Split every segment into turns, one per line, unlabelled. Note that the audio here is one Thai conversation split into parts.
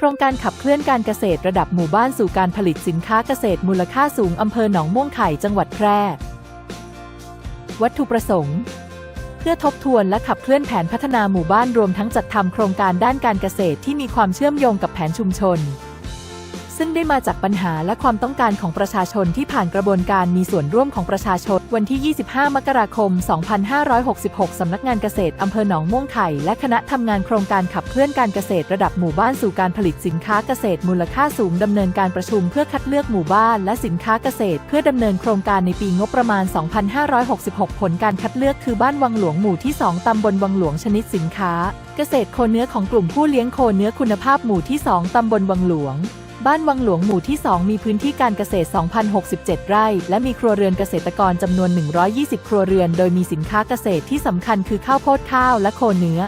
โครงการขับเคลื่อนการเกษตรระดับหมู่บ้านสู่การผลิตสินค้าเกษตรมูลค่าสูงอำเภอหนองม่วงไข่จังหวัดแพร่ วัตถุประสงค์ เพื่อทบทวนและขับเคลื่อนแผนพัฒนาหมู่บ้านรวมทั้งจัดทำโครงการด้านการเกษตรที่มีความเชื่อมโยงกับแผนชุมชน ซึ่งได้มาจากปัญหาและความต้องการของประชาชนที่ผ่านกระบวนการมีส่วนร่วมของประชาชน วันที่ 25 มกราคม 2566 สำนักงานเกษตรอำเภอหนองม่วงไข่และคณะทำงานโครงการขับเคลื่อนการเกษตรระดับหมู่บ้านสู่การผลิตสินค้าเกษตรมูลค่าสูงดำเนินการประชุมเพื่อคัดเลือกหมู่บ้านและสินค้าเกษตร เพื่อดำเนินโครงการในปีงบประมาณ 2566 ผลการคัดเลือกคือบ้านวังหลวงหมู่ที่ 2 ตำบลวังหลวงชนิดสินค้า เกษตรโคเนื้อของกลุ่มผู้เลี้ยงโคเนื้อคุณภาพหมู่ที่ 2 ตำบลวังหลวง บ้านวังหลวงหมู่ที่ 2 มีพื้นที่การเกษตร 2,067 ไร่ และมีครัวเรือนเกษตรกรจำนวน 120 ครัวเรือน โดยมีสินค้าเกษตรที่สำคัญคือข้าวโพดข้าวและโคเนื้อ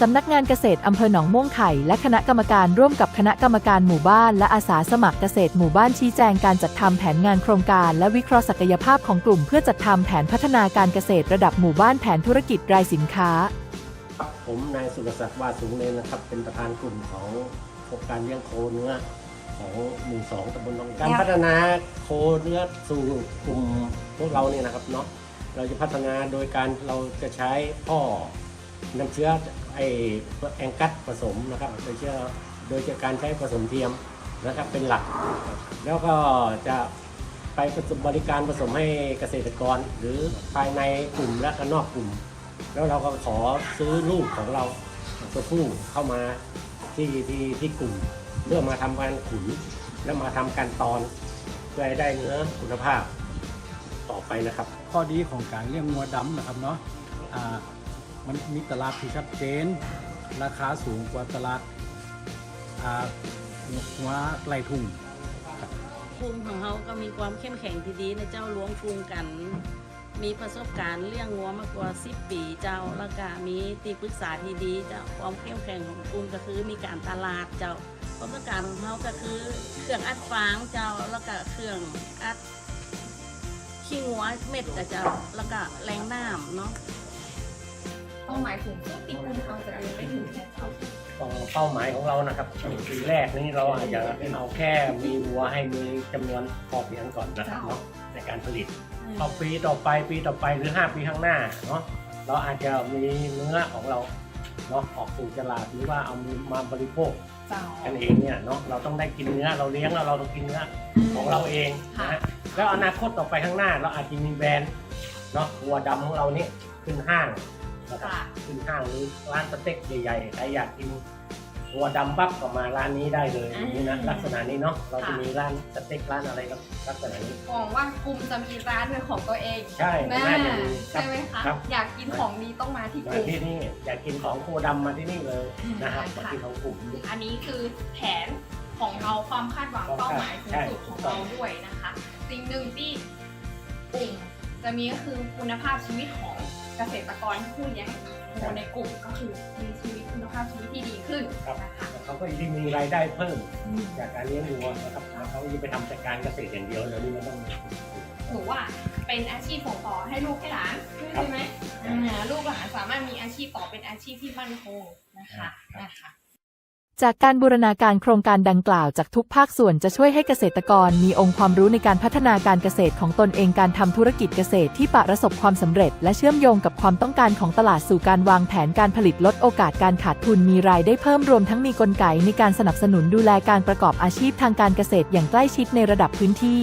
สำนักงานเกษตรอำเภอหนองม่วงไข่ และคณะกรรมการร่วมกับคณะกรรมการหมู่บ้าน และอาสาสมัครเกษตรหมู่บ้านชี้แจงการจัดทำแผนงานโครงการและวิเคราะห์ศักยภาพของกลุ่ม เพื่อจัดทำแผนพัฒนาการเกษตรระดับหมู่บ้านแผนธุรกิจรายสินค้า
ผมนายสุรศักดิ์วาสูงเนนนะครับ เป็นประธานกลุ่มของโครงการเลี้ยงโคเนื้อ ของหมู่สองตำบลหนองการพัฒนาโคเนื้อสู่กลุ่มพวกเราเนี่ยนะครับเนาะเราจะพัฒนาโดยการเราจะใช้พ่อน้ำเชื้อไอแองกัสผสมนะครับโดยเชื้อโดยจากการใช้ผสมเทียมนะครับเป็นหลัก แล้วก็จะไปผสมบริการผสมให้เกษตรกร หรือภายในกลุ่มและก็นอกกลุ่ม แล้วเราก็ขอซื้อลูกของเราตัวผู้เข้ามาที่ที่ที่กลุ่ม เพื่อมาทำการขุนแล้วมาทำการตอนเพื่อให้ได้เนื้อคุณภาพต่อไปนะครับ
ข้อดีของการเลี้ยงงัวดำนะครับเนาะอ่ามันมีตลาดที่ชัดเจน ราคาสูงกว่าตลาดอ่างัวไร่ทุ่ง
กลุ่มของเขาก็มีความเข้มแข็งที่ดีในเจ้ารวมกลุ่มกัน มีประสบการณ์เลี้ยงงัวมากกว่า 10 ปีเจ้าแล้วก็มีตีปรึกษาที่ดีเจ้าความเข้มแข็งของกลุ่มก็คือมีการตลาดเจ้าความต้องการของเขาก็คือเครื่องอัดฟางเจ้าแล้วก็เครื่องอัดขี้งัวเม็ดกับเจ้าแล้วก็แรงน้ำเนาะ
เป้าหมายถึงที่คุณเอาจะเดินไปถึง แค่เขา
เป้าหมายของเรานะครับปีแรกนี้เราอาจจะเอาแค่มีวัวให้มีจำนวนพอเพียงก่อนนะครับเนาะในการผลิตพอปีต่อไปปีต่อไปหรือ 5 ปีข้างหน้าเนาะเราอาจจะมีเนื้อของเราเนาะออกสู่ตลาดหรือว่าเอามาบริโภค
เจ้า
กันเองเนี่ยเนาะเราต้องได้กินเนื้อเราเลี้ยงแล้วเราต้องกินเนื้อของเราเองนะฮะแล้วอนาคตต่อไปข้างหน้า เราอาจจะมีแบรนด์เนาะวัวดำของเรานี่ขึ้นห้าง นะครับ
ค่ะ
ขึ้นห้างหรือร้านสเต็กใหญ่ๆใครอยากกินวัวดำปั๊บก็มาร้านนี้ได้เลยอย่างนี้นะลักษณะนี้เนาะเราจะมีร้านสเต็กร้านอะไรลักษณะนี้
หวังว่ากลุ่มจะมีร้านเป็นของตัวเอง
ใช่
แน่
น่าจะมี
ใช่ไหมคะ
ครับ
อยากกินของดีต้องมาที่ก
มา
ลุ่ม
ที่นี่อยากกินของโคดำมาที่นี่เลยนะครับ
ค่ะ
มาที่ของกลุ่ม
อันนี้คือแผนของเราความคาดหวัง
ความ
เป้า
คาด
หมายสูง
ใช่
สุดของ
ถูกต้
เรา
อง
ด้วยนะคะ สิ่งหนึ่งที่กลุ่มจะมีก็คือคุณภาพชีวิตของ เกษตรกรผู้เลี้ยงโคในกลุ่มก็คือมีชีวิตคุณภาพชีวิตที่ดีขึ้น
ครับ
นะคะ
เขาก็ยิ่งมีรายได้เพิ่มจากการเลี้ยงวัวนะครับเขาจะไปทำจากการเกษตรอย่างเดียวแล้วนี่มันต้อง
ถือว่าเป็นอาชีพส่งต่อให้ลูกให้หลานใช่ไหมอ่าลูกหลานสามารถมีอาชีพต่อเป็นอาชีพที่มั่นคงนะคะนะคะ
จากการบูรณาการโครงการดังกล่าวจากทุกภาคส่วนจะช่วยให้เกษตรกรมีองค์ความรู้ในการพัฒนาการเกษตรของตนเองการทำธุรกิจเกษตรที่ประสบความสำเร็จ และเชื่อมโยงกับความต้องการของตลาดสู่การวางแผนการผลิตลดโอกาสการขาดทุนมีรายได้เพิ่มรวมทั้งมีกลไกในการสนับสนุนดูแลการประกอบอาชีพทางการเกษตรอย่างใกล้ชิดในระดับพื้นที่